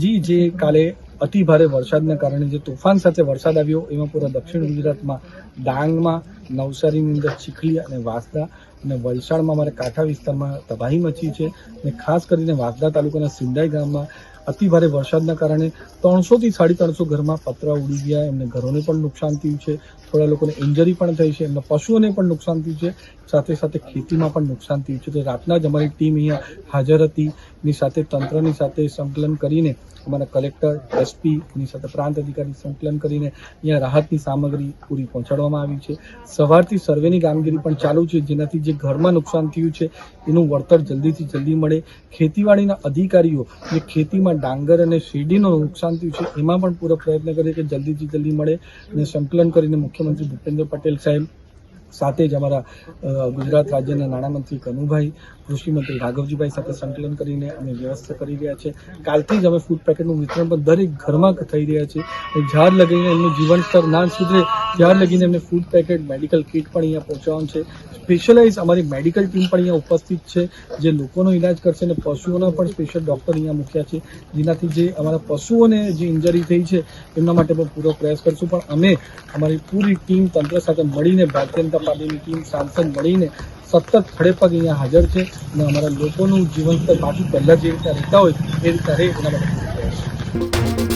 જી, જે કાલે અતિ ભારે વરસાદના કારણે જે તોફાન સાથે વરસાદ આવ્યો, એમાં પૂરા દક્ષિણ ગુજરાતમાં ડાંગમાં, નવસારીની અંદર ચીખલી અને વાંસદા અને વલસાડમાં અમારા કાંઠા વિસ્તારમાં તબાહી મચી છે. અને ખાસ કરીને વાંસદા તાલુકાના સિંડાઈ ગામમાં અતિ ભારે વરસાદના કારણે ત્રણસોથી સાડી ત્રણસો ઘરમાં પતરા ઉડી ગયા. એમને ઘરોને પણ નુકસાન થયું છે. થોડા લોકોને ઇન્જરી પણ થઈ છે. એમના પશુઓને પણ નુકસાન થયું છે. સાથે સાથે ખેતીમાં પણ નુકસાન થયું છે. તો રાતના જ અમારી ટીમ અહીંયા હાજર હતી. એની સાથે તંત્રની સાથે સંકલન કરીને અમારા કલેક્ટર એસપીની સાથે પ્રાંત અધિકારી સંકલન કરીને અહીંયા રાહતની સામગ્રી પૂરી પહોંચાડવામાં આવી છે. સવારથી સર્વેની કામગીરી પણ ચાલુ છે. જેનાથી જે ઘરમાં નુકસાન થયું છે, એનું વળતર જલ્દીથી જલ્દી મળે. ખેતીવાડીના અધિકારીઓ જે ખેતીમાં ડાંગર અને શેરડીનું નુકસાન થયું છે, એમાં પણ પૂરો પ્રયત્ન કરીએ કે જલ્દીથી જલ્દી મળે અને સંકલન કરીને મુખ્યમંત્રી ભૂપેન્દ્ર પટેલ સાહેબ સાથે જ અમારા ગુજરાત રાજ્યના નાણામંત્રી કનુભાઈ, કૃષિમંત્રી રાઘવજીભાઈ સાથે સંકલન કરીને અમે વ્યવસ્થા કરી રહ્યા છે. કાલથી જ અમે ફૂડ પેકેટનું વિતરણ પણ દરેક ઘરમાં થઈ રહ્યા છે. ઝાડ લગાવીને એમનું જીવન સ્તર ના સુધરે ત્યાર લગીને એમને ફૂડ પેકેટ મેડિકલ કિટ પણ અહીંયા પહોંચાડવાનું છે. સ્પેશિયલાઇઝ અમારી મેડિકલ ટીમ પણ અહીંયા ઉપસ્થિત છે, જે લોકોનો ઇલાજ કરશે અને પશુઓના પણ સ્પેશિયલ ડૉક્ટર અહીંયા મૂક્યા છે, જેનાથી જે અમારા પશુઓને જે ઇન્જરી થઈ છે, એમના માટે પણ પૂરો પ્રયાસ કરશું. પણ અમે અમારી પૂરી ટીમ તંત્ર સાથે મળીને, ભારતીય જનતા પાર્ટીની ટીમ સાંસદ મળીને સતત ખડેપગ અહીંયા હાજર છે અને અમારા લોકોનું જીવન સ્તર પાછું પહેલાં જે રીતે રહેતા હોય, એ રીતે રહે એના માટે પ્રયાસ